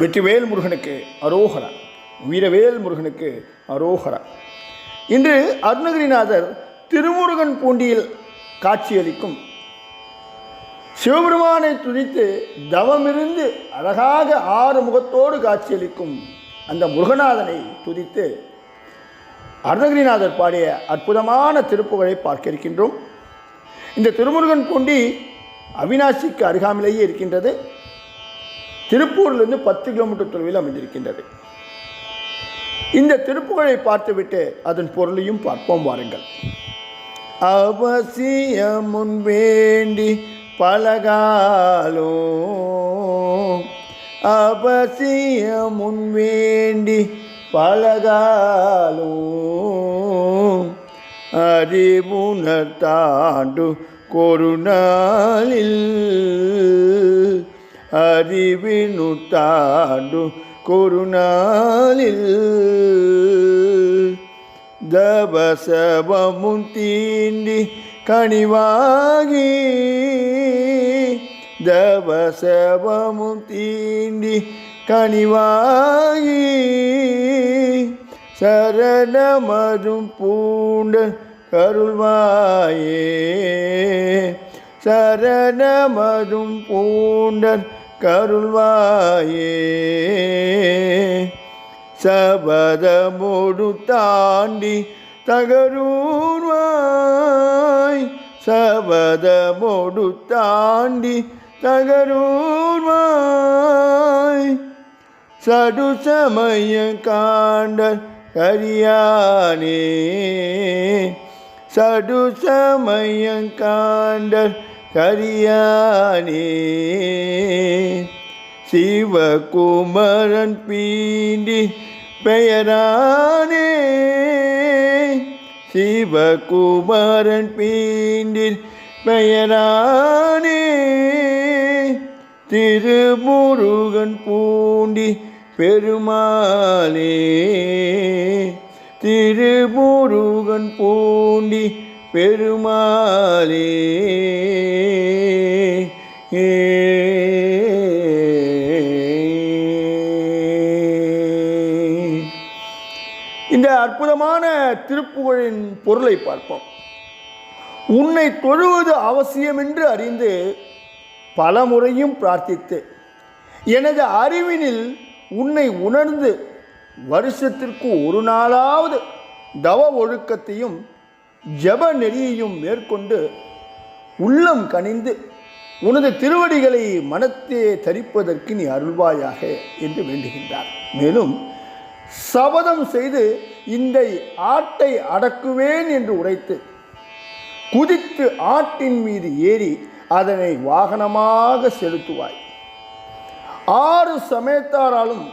வெற்றிவேல் முருகனுக்கு அரோகரா வீரவேல் முருகனுக்கு அரோகரா. இன்று அருணகிரிநாதர் திருமுருகன் பூண்டியில் காட்சியளிக்கும். சிவபெருமானை துதித்து தவமிருந்து அழகாக ஆறு முகத்தோடு காட்சியளிக்கும் அந்த முருகநாதனை துதித்து அருணகிரிநாதர் பாடிய அற்புதமான திருப்புகழை பார்க்க இருக்கின்றோம் இந்த திருமுருகன் பூண்டி அவினாசிக்கு அருகாமையிலேயே இருக்கின்றது. திருப்பூர்லேருந்து பத்து கிலோமீட்டர் தொலைவில் அமைந்திருக்கின்றது. இந்த திருப்புகழை பார்த்துவிட்டு அதன் பொருளையும் பார்ப்போம் வாருங்கள். அவசியமுன் வேண்டி பலகாலோ அவசியமுன் வேண்டி பலகாலோ அறிவுணர்த்தாண்டு கொருநாளில் അറിവിനുത്താടു കൊരുണാലിൽ ദവസവമു തീണ്ടി കണിവാകി ദവസവമു തീണ്ടി കണിവാകി ശരണമരും പൂണ്ട് കരുൾവായേ ശരണമരും പൂണ്ട് கருள்வாயே. சபதமோடு தாண்டி தகரூர்வாய். சபதமோடு தாண்டி தகரூர்வாய். சடுசமய காண்டர் கரியானே. சடுசமய காண்டர் கரியானே சிவகுமரன் பீண்டி பெயரானே சிவகுமரன் பீண்டில் பெயரானே திருமுருகன் பூண்டி பெருமாளே திருமுருகன் பூண்டி பெருமாளே. இந்த அற்புதமான திருப்புகழின் பொருளை பார்ப்போம். உன்னை தொழுவது அவசியம் என்று அறிந்து பல முறையும் பிரார்த்தித்து எனது அறிவினில் உன்னை உணர்ந்து வருஷத்திற்கு ஒரு நாளாவது தவ ஒழுக்கத்தையும் ஜப நெறியையும் மேற்கொண்டு உள்ளம் கனிந்து உனது திருவடிகளை மனத்தே தரிப்பதற்கு நீ அருள்வாயாக என்று வேண்டுகின்றார். மேலும் சபதம் செய்து இந்த ஆட்டை அடக்குவேன் என்று உரைத்து குதித்து ஆட்டின் மீது ஏறி அதனை வாகனமாக செலுத்துவாய். ஆறு சமயத்தாராலும்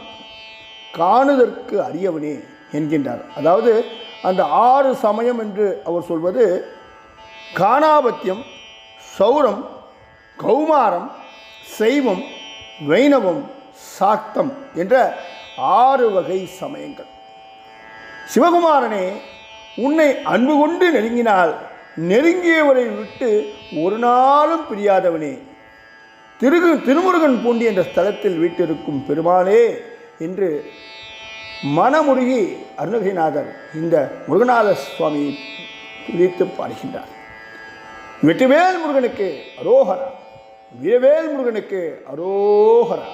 காணுதற்கு அறியவனே என்கின்றார். அதாவது அந்த ஆறு சமயம் என்று அவர் சொல்வது காணாபத்தியம் சௌரம் கௌமாரம் சைவம் வைணவம் சாக்தம் என்ற ஆறு வகை சமயங்கள். சிவகுமாரனே உன்னை அன்பு கொண்டு நெருங்கினால் நெருங்கியவரை விட்டு ஒரு நாளும் பிரியாதவனே. திரு திருமுருகன் பூண்டி என்ற ஸ்தலத்தில் வீட்டிருக்கும் பெருமாளே என்று மனமுருகி அருணகிரிநாதர் இந்த முருகநாத சுவாமியை துதித்து பாடுகின்றார். வெற்றிவேல் முருகனுக்கு அரோகரா வீரவேல் முருகனுக்கு அரோகரா.